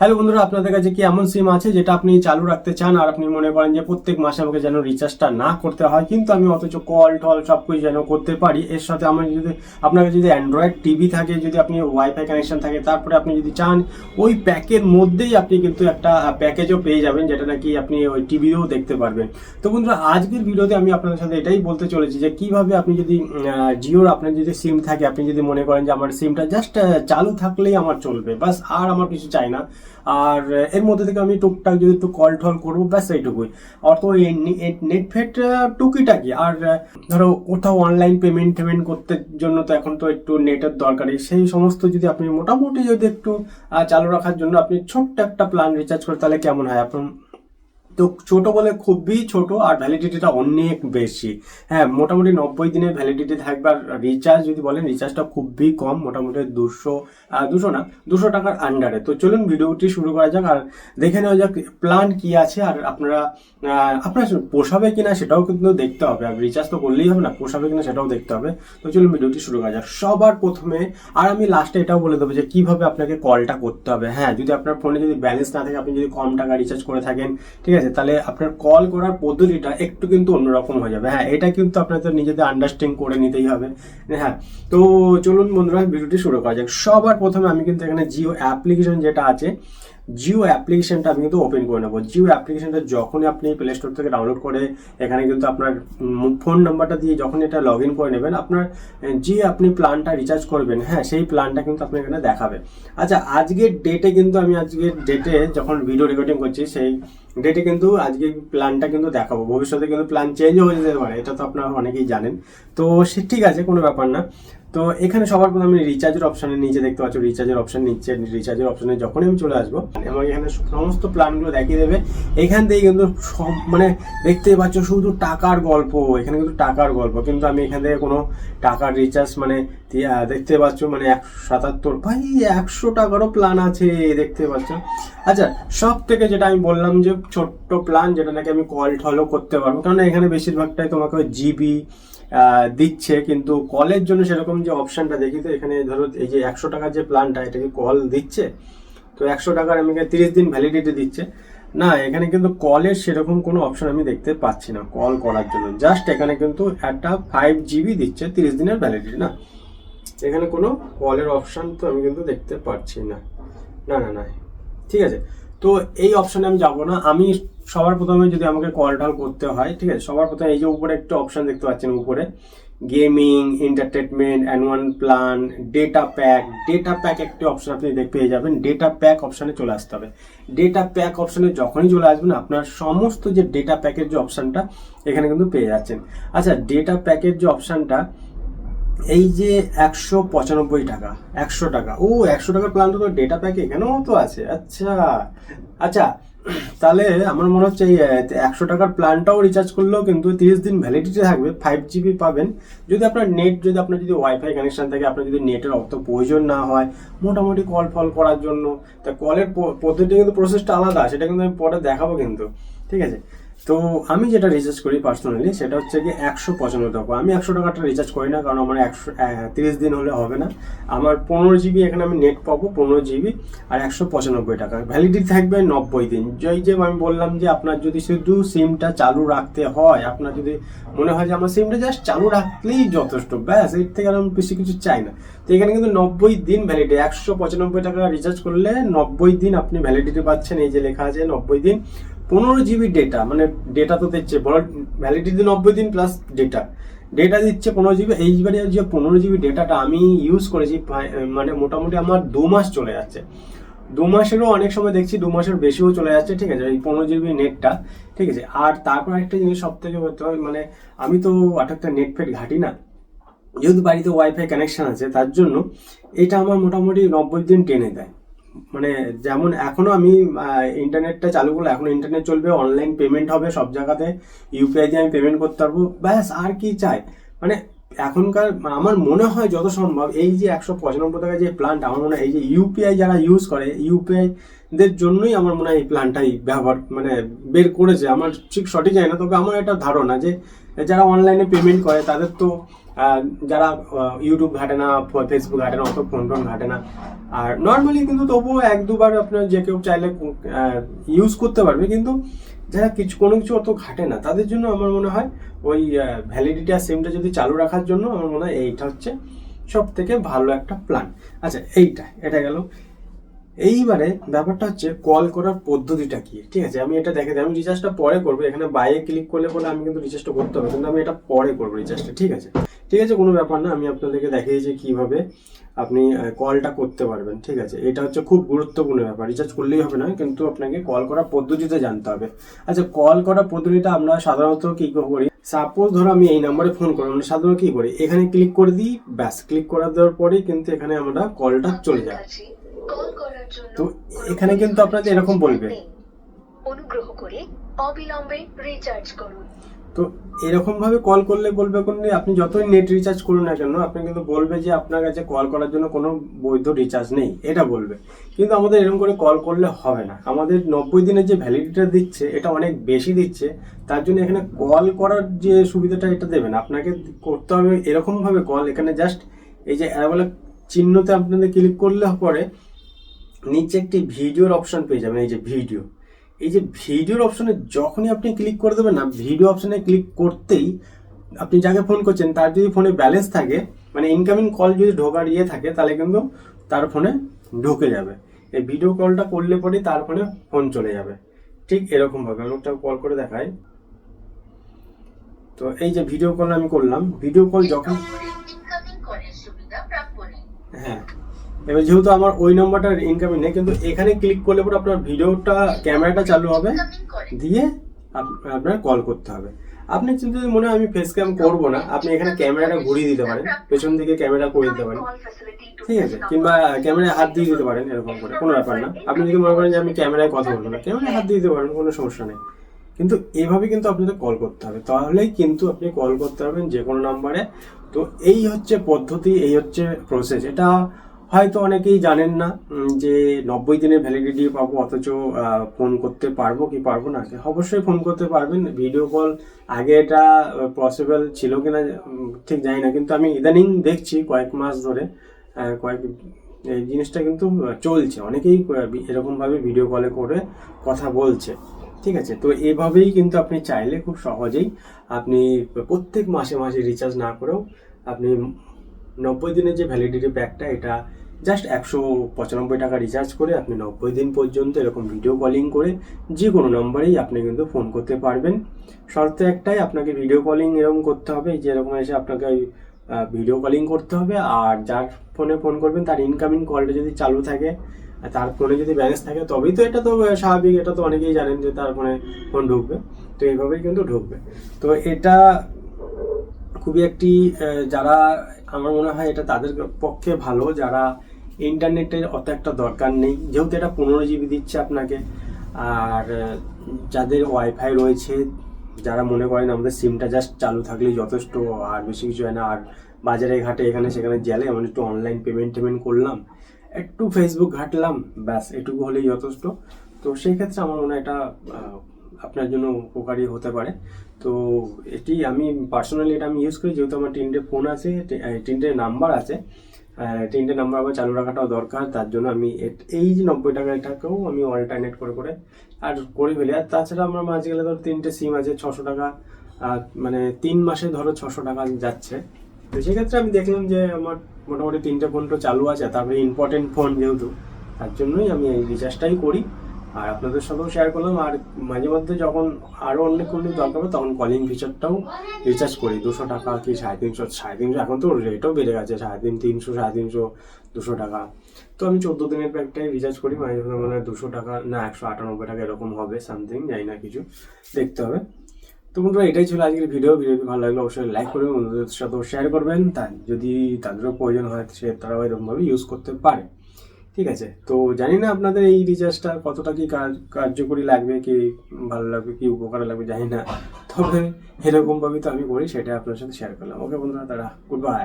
Hello বন্ধুরা, আপনাদের কাছে কি এমন সিম আছে যেটা আপনি চালু রাখতে চান আর আপনি মনে করেন যে প্রত্যেক মাসে আমাকে যেন রিচার্জটা না করতে হয়? কিন্তু আমি অথচ কল টল সব কিছু যেন করতে পারি। এর সাথে আমার যদি, আপনার যদি অ্যান্ড্রয়েড টিভি থাকে, যদি আপনি ওয়াইফাই কানেকশন থাকে, তারপরে আপনি যদি চান, ওই প্যাকের মধ্যেই আপনি কিন্তু একটা প্যাকেজও পেয়ে যাবেন, যেটা নাকি আপনি ওই টিভিও দেখতে পারবেন। তো বন্ধুরা, আজকের ভিডিওতে আমি আপনাদের সাথে এটাই বলতে চলেছি যে কীভাবে আপনি যদি জিওর আপনার যদি সিম থাকে, আপনি যদি মনে করেন যে আমার সিমটা জাস্ট চালু থাকলেই আমার চলবে, বাস, আর আমার কিছু চাই না। আর এর মধ্যে থেকে আমি টুকটাক যদি একটু কল টল করব, ব্যাস এইটুকুই। অত নেট ফেট টুকিটাকি আর ধরো কোথাও অনলাইন পেমেন্ট টেমেন্ট করতে জন্য তো এখন তো একটু নেটের দরকারই। সেই সমস্ত যদি আপনি মোটামুটি যদি একটু চালু রাখার জন্য আপনি ছোট্ট একটা প্ল্যান রিচার্জ করে, তাহলে কেমন হয়? আপনার তো ছোট বলে খুবই ছোট আর ভ্যালিডিটিটা অনেক বেশি। হ্যাঁ মোটামুটি নব্বই দিনের ভ্যালিডিটি থাকবে আর রিচার্জ যদি বলেন রিচার্জটা খুবই কম, মোটামুটি দুশো দুশো না, দুশো টাকার আন্ডারে তো চলুন ভিডিওটি শুরু করা যাক আর দেখে নেওয়া যাক প্ল্যান কি আছে আর আপনারা আপনার পোষাবে কিনা সেটাও কিন্তু দেখতে হবে। আর রিচার্জ তো করলেই হবে না, পোষাবে কিনা সেটাও দেখতে হবে। তো চলুন ভিডিওটি শুরু করা যাক। সবার প্রথমে, আর আমি লাস্টে এটাও বলে দেবো যে কীভাবে আপনাকে কলটা করতে হবে। হ্যাঁ যদি আপনার ফোনে যদি ব্যালেন্স না থাকে, আপনি যদি কম টাকা রিচার্জ করে থাকেন, ঠিক আছে? তাহলে আপনার কল করার পদ্ধতিটা একটু কিন্তু অন্যরকম হয়ে যাবে। হ্যাঁ এটা কিন্তু আপনাদের নিজেদের আন্ডারস্ট্যান্ডিং করে নিতেই হবে। হ্যাঁ তো চলুন বন্ধুরা, ভিডিওটি শুরু করা যাক। সবার প্রথমে আমি কিন্তু এখানে জিও অ্যাপ্লিকেশন যেটা আছে জিও অ্যাপ্লিকেশনটা আমি কিন্তু ওপেন করে নেব। জিও অ্যাপ্লিকেশনটা যখনই আপনি প্লে স্টোর থেকে ডাউনলোড করে, এখানে কিন্তু আপনার ফোন নাম্বারটা দিয়ে যখন এটা লগ ইন করে নেবেন, আপনার যে আপনি প্ল্যানটা রিচার্জ করবেন হ্যাঁ সেই প্ল্যানটা কিন্তু আপনি এখানে দেখাবে। আচ্ছা আজকের ডেটে কিন্তু আমি আজকের ডেটে যখন ভিডিও রেকর্ডিং করছি, সেই ডেটে কিন্তু আজকে প্ল্যানটা কিন্তু দেখাবো। ভবিষ্যতে কিন্তু প্ল্যান চেঞ্জও হয়ে যেতে পারে, এটা তো আপনারা অনেকেই জানেন। তো সে ঠিক আছে, কোনো ব্যাপার না। তো এখানে সবার প্রথমে আমি রিচার্জের অপশানে নিচে দেখতে পাচ্ছ রিচার্জের অপশন নিচ্ছে রিচার্জের অপশনে যখনই আমি চলে আসব আমাকে এখানে সমস্ত প্ল্যানগুলো দেখিয়ে দেবে। এখান থেকে কিন্তু মানে দেখতে পাচ্ছ শুধু টাকার গল্প, এখানে কিন্তু টাকার গল্প। কিন্তু আমি এখান থেকে কোনো টাকার রিচার্জ মানে দেখতে পাচ্ছ মানে একশো সাতাত্তর, ভাই একশো টাকারও প্ল্যান আছে, দেখতে পাচ্ছ। আচ্ছা সব থেকে যেটা আমি বললাম যে ছোট্ট প্ল্যান যেটা নাকি আমি কল টলও করতে পারব কারণ এখানে বেশিরভাগটাই তোমাকে জিবি দিচ্ছে, কিন্তু কলের জন্য সেরকম যে অপশনটা দেখি তো, এখানে ধরো এই যে একশো টাকার যে প্ল্যানটা এটাকে কল দিচ্ছে, তো একশো টাকার আমি তিরিশ দিন ভ্যালিডিটি দিচ্ছে। না, এখানে কিন্তু কলের সেরকম কোনো অপশন আমি দেখতে পাচ্ছি না কল করার জন্য। জাস্ট এখানে কিন্তু একটা ফাইভ জিবি দিচ্ছে, তিরিশ দিনের ভ্যালিডিটি না? এখানে কোনো কলের অপশান তো আমি কিন্তু দেখতে পাচ্ছি না। না না না। ঠিক আছে? তো এই অপশনে আমি যাব না। আমি সবার প্রথমে যদি আমাকে কল টল করতে হয়, ঠিক আছে? সবার প্রথমে এই যে উপরে একটা অপশন দেখতে পাচ্ছেন উপরে। Gaming entertainment annual plan data pack data pack একটি অপশন আপনি পেয়ে যাবেন। ডেটা প্যাক অপশানে চলে আসতে হবে। ডেটা প্যাক অপশানে যখনই চলে আসবেন, আপনার সমস্ত যে ডেটা প্যাকের যে অপশানটা এখানে কিন্তু পেয়ে যাচ্ছেন। আচ্ছা ডেটা প্যাকের যে অপশনটা এই যে একশো পঁচানব্বই টাকা, একশো টাকা। ও, একশো টাকার প্ল্যান তো ডেটা প্যাক কেন তো আছে। আচ্ছা আচ্ছা তাহলে আমার মনে হচ্ছে এই একশো টাকার প্ল্যানটাও রিচার্জ করলেও কিন্তু তিরিশ দিন ভ্যালিডিটি থাকবে ফাইভ জিবি পাবেন। যদি আপনার নেট যদি আপনার যদি ওয়াইফাই কানেকশান থাকে, আপনার যদি নেটের অত প্রয়োজন না হয়, মোটামুটি কল ফল করার জন্য। তা কলের পদ্ধতি কিন্তু প্রসেসটা আলাদা, সেটা কিন্তু আমি পরে দেখাবো কিন্তু। ঠিক আছে? তো আমি যেটা রিচার্জ করি পার্সোনালি সেটা হচ্ছে কি একশো পঁচানব্বই টাকা। আমি একশো টাকাটা রিচার্জ করি না, কারণ আমার একশো তিরিশ দিন হলে হবে না। আমার পনেরো জিবি এখানে আমি নেট পাবো, পনেরো জিবি আর একশো পঁচানব্বই টাকা। ভ্যালিডিটি থাকবে নব্বই দিন। যেই যে আমি বললাম যে আপনার যদি শুধু সিমটা চালু রাখতে হয়, আপনার যদি মনে হয় যে আমার সিমটা জাস্ট চালু রাখলেই যথেষ্ট, ব্যাস, এর থেকে আর আমি বেশি কিছু চাই না। তো এখানে কিন্তু নব্বই দিন ভ্যালিডিটি একশো পঁচানব্বই টাকা রিচার্জ করলে নব্বই দিন আপনি ভ্যালিডিটি পাচ্ছেন, এই যে লেখা আছে নব্বই দিন। পনেরো জিবি ডেটা মানে ডেটা তো দিচ্ছে বড় ভ্যালিডিটি নব্বই দিন প্লাস ডেটা ডেটা দিচ্ছে পনেরো জিবি এইবারে যে পনেরো জিবি ডেটাটা আমি ইউজ করেছি মানে মোটামুটি আমার দু মাস চলে যাচ্ছে। দু মাসেরও অনেক সময় দেখছি, দু মাসের বেশিও চলে যাচ্ছে, ঠিক আছে, এই পনেরো জিবি নেটটা ঠিক আছে। আর তারপর একটা জিনিস সব থেকে করতে হয় মানে আমি তো একটা নেট ফেট ঘাটি না, যেহেতু বাড়িতে ওয়াইফাই কানেকশান আছে, তার জন্য এটা আমার মোটামুটি নব্বই দিন টেনে দেয়। মানে যেমন এখনও আমি ইন্টারনেটটা চালু করলে এখন ইন্টারনেট চলবে অনলাইন পেমেন্ট হবে সব জায়গাতে ইউপিআই দিয়ে আমি পেমেন্ট করতে পারব, ব্যাস আর কি চাই। মানে এখনকার আমার মনে হয় যত সম্ভব এই যে একশো পঁচানব্বই টাকা যে প্ল্যানটা আমার মনে হয় এই যে ইউপিআই যারা ইউজ করে ইউপিআই দের জন্যই আমার মনে হয় এই প্ল্যানটাই ব্যবহার মানে বের করেছে। আমার ঠিক সঠিক জানি না, তবে আমার একটা ধারণা যে যারা অনলাইনে পেমেন্ট করে, তাদের তো যারা ইউটিউব ঘাটে না ফেসবুক ঘাটে না, অত ফোন টোন ঘাটে না। আর নর্মালি কিন্তু তবুও এক দুবার আপনার যে কেউ চাইলে ইউজ করতে পারবে। কিন্তু যারা কিছু, কোনো কিছু অত ঘাটে না। তাদের জন্য আমার মনে হয় ওই ভ্যালিডিটি আর সিমটা যদি চালু রাখার জন্য আমার মনে হয় এইটা হচ্ছে সব থেকে ভালো একটা প্ল্যান আচ্ছা এইটা, এটা গেল। এইবারে ব্যাপারটা হচ্ছে কল করার পদ্ধতিটা কি? ঠিক আছে, আমি এটা দেখে। আমি রিচার্জটা পরে করব। এখানে বাইরে ক্লিক করলে বলে আমি কিন্তু রিচার্জটা করতে হবে। কিন্তু আমি এটা পরে করব রিচার্জটা ঠিক আছে? ঠিক আছে, কোনো ব্যাপার না। আমি আপনাদেরকে দেখিয়েছি কীভাবে আপনি কলটা করতে পারবেন, ঠিক আছে? এটা হচ্ছে খুব গুরুত্বপূর্ণ ব্যাপার। রিচার্জ করলেই হবে না কিন্তু আপনাকে কল করার পদ্ধতিতে জানতে হবে। আচ্ছা কল করার পদ্ধতিটা আমরা সাধারণত কি করি? সাপোজ ধরো আমি এই নাম্বারে ফোন করি, আমরা সাধারণত কি করি? এখানে ক্লিক করে দিই, ব্যাস ক্লিক করে দেওয়ার পরেই কিন্তু এখানে আমরা কলটা চলে যায়। তো এখানে কিন্তু আপনাদের এরকম বলবে। অনুগ্রহ করে অবিলম্বে রিচার্জ করুন। তো এরকম ভাবে কল করলে বলবে কোন আপনি যতই নেট রিচার্জ করুন না কেন, আপনি কিন্তু বলবে যে আপনার কাছে কল করার জন্য কোনো বৈধ রিচার্জ নেই, এটা বলবে। কিন্তু আমাদের এরকম করে কল করলে হবে না। আমাদের নব্বই দিনের যে ভ্যালিডিটা দিচ্ছে, এটা অনেক বেশি দিচ্ছে। তার জন্য এখানে কল করার যে সুবিধাটা এটা দেবেন। আপনাকে করতে হবে এরকমভাবে কল এখানে জাস্ট এই যে বলে চিহ্নতে আপনাদের ক্লিক করলে পরে নিচে একটি ভিডিওর অপশন পেয়ে যাবেন, এই যে ভিডিও এই যে ভিডিওর অপশনে যখনই আপনি ক্লিক করে দেবেন না ভিডিও অপশনে ক্লিক করতেই আপনি যাকে ফোন করছেন, তার যদি ফোনে ব্যালেন্স থাকে মানে ইনকামিং কল যদি ঢোকার ইয়ে থাকে, তাহলে কিন্তু তার ফোনে ঢুকে যাবে। এই ভিডিও কলটা করলে পরেই তার ফোনে ফোন চলে যাবে। ঠিক এরকম ভাবে, আমি কল করে দেখাই। তো এই যে ভিডিও কল আমি করলাম ভিডিও কল যখন ইনকামিং কলের সুবিধা প্রাপ্য নেই হ্যাঁ এবার যেহেতু আমার ওই নম্বরটা ইনকামিং নেই কিন্তু এখানে ক্লিক করলে পরে আপনার ভিডিওটা ক্যামেরাটা চালু হবে। দিয়ে আপ- আপনার কল করতে হবে। আপনি যদি মনে হয় আমি ফেস ক্যাম করব না আপনি এখানে ক্যামেরাটা ঘুরিয়ে দিতে পারেন পেছন দিকে ক্যামেরা করে দিতে পারেন। ঠিক আছে? কিংবা ক্যামেরায় হাত দিয়ে দিতে পারেন এরকম করে কোনো ব্যাপার না। আপনি যদি মনে করেন যে আমি ক্যামেরায় কথা বলব না ক্যামেরায় হাত দিয়ে দিতে পারেন কোনো সমস্যা নেই। কিন্তু এভাবে কিন্তু আপনাদের কল করতে হবে। তাহলেই কিন্তু আপনি কল করতে পারবেন যে কোনো নাম্বারে তো এই হচ্ছে পদ্ধতি এই হচ্ছে প্রসেস এটা হয়তো অনেকেই জানেন না যে নব্বই দিনের ভ্যালিডিটি পাবো অথচ ফোন করতে পারব কি পারব না। অবশ্যই ফোন করতে পারবেন। ভিডিও কল আগে এটা পসিবল ছিল কিনা উম, ঠিক জানি না। কিন্তু আমি ইদানিং দেখছি কয়েক মাস ধরে কয়েক এই জিনিসটা কিন্তু চলছে। অনেকেই এরকমভাবে ভিডিও কলে করে কথা বলছে। ঠিক আছে? তো এভাবেই কিন্তু আপনি চাইলে খুব সহজেই আপনি প্রত্যেক মাসে মাসে রিচার্জ না করেও আপনি নব্বই দিনের যে ভ্যালিডিটি প্যাকটা এটা জাস্ট একশো পঁচানব্বই টাকা রিচার্জ করে আপনি নব্বই দিন পর্যন্ত এরকম ভিডিও কলিং করে যে কোনো নম্বরেই আপনি কিন্তু ফোন করতে পারবেন। শর্ত একটাই, আপনাকে ভিডিও কলিং এরকম করতে হবে যে এরকম এসে আপনাকে ভিডিও কলিং করতে হবে, আর যার ফোনে ফোন করবেন, তার ইনকামিং কলটা যদি চালু থাকে তার ফোনে যদি ব্যালেন্স থাকে, তবেই তো এটা তো স্বাভাবিক, এটা তো অনেকেই জানেন যে তার ফোনে ফোন ঢুকবে। তো এইভাবেই কিন্তু ঢুকবে। তো এটা খুবই একটি যারা আমার মনে হয় এটা তাদের পক্ষে ভালো, যারা ইন্টারনেটের অত একটা দরকার নেই। যেহেতু এটা পনেরো জিবি দিচ্ছে আপনাকে, আর যাদের ওয়াইফাই রয়েছে, যারা মনে করেন আমাদের সিমটা জাস্ট চালু থাকলেই যথেষ্ট, আর বেশি কিছু হয় না। আর বাজারে ঘাটে এখানে সেখানে গেলে আমরা একটু অনলাইন পেমেন্ট টেমেন্ট করলাম, একটু ফেসবুক ঘাটলাম, ব্যাস, এটুকু হলেই যথেষ্ট। তো সেই ক্ষেত্রে আমার মনে হয় এটা আপনার জন্য উপকারী হতে পারে। তো এটি আমি পার্সোনালি এটা আমি ইউজ করি, যেহেতু আমার তিনটে ফোন আছে তিনটে নাম্বার আছে। তিনটে নাম্বার আবার চালু রাখাটাও দরকার, তার জন্য আমি এই যে নব্বই টাকা এটাকেও আমি অল্টারনেট করে করে আর করে ফেলি। আর তাছাড়া আমার মাঝে গেলে ধরো তিনটে সিম আছে, ছশো টাকা মানে তিন মাসে ধরো ছশো টাকা যাচ্ছে। তো সেক্ষেত্রে আমি দেখলাম যে আমার মোটামুটি তিনটে ফোন তো চালু আছে, তারপরে ইম্পর্টেন্ট ফোন যেহেতু, তার জন্যই আমি এই রিচার্জটাই করি। আর আপনাদের সাথেও শেয়ার করলাম। আর মাঝে মধ্যে যখন আরও অন্য কোনো দরকার হবে, তখন কলিং ফিচারটাও রিচার্জ করি। দুশো টাকা কি সাড়ে তিনশো? সাড়ে তিনশো, এখন তো রেটও বেড়ে গেছে, সাড়ে তিন, তিনশো, সাড়ে তিনশো, দুশো টাকা। তো আমি চোদ্দ দিনের প্যাকটাই রিচার্জ করি। মাঝে মধ্যে মানে দুশো টাকা, না, একশো আটানব্বই টাকা এরকম হবে সামথিং জানি না কিছু। দেখতে হবে। তো বন্ধুরা, এটাই ছিল আজকের ভিডিও ভিডিওটি ভালো লাগলে অবশ্যই লাইক করবেন, বন্ধুদের সাথেও শেয়ার করবেন। তাই যদি তাদেরও প্রয়োজন হয়, সে তারাও এরকমভাবে ইউজ করতে পারে। ঠিক আছে। তো জানি না আপনাদের এই রিচার্জটা কতটা কি কার্যকরী লাগবে, কি ভালো লাগবে, কি উপকার লাগবে, জানি না। তবে এরকমভাবেই তো আমি করি সেটা আপনার সাথে শেয়ার করলাম। ওকে বন্ধুরা তারা গুড বাই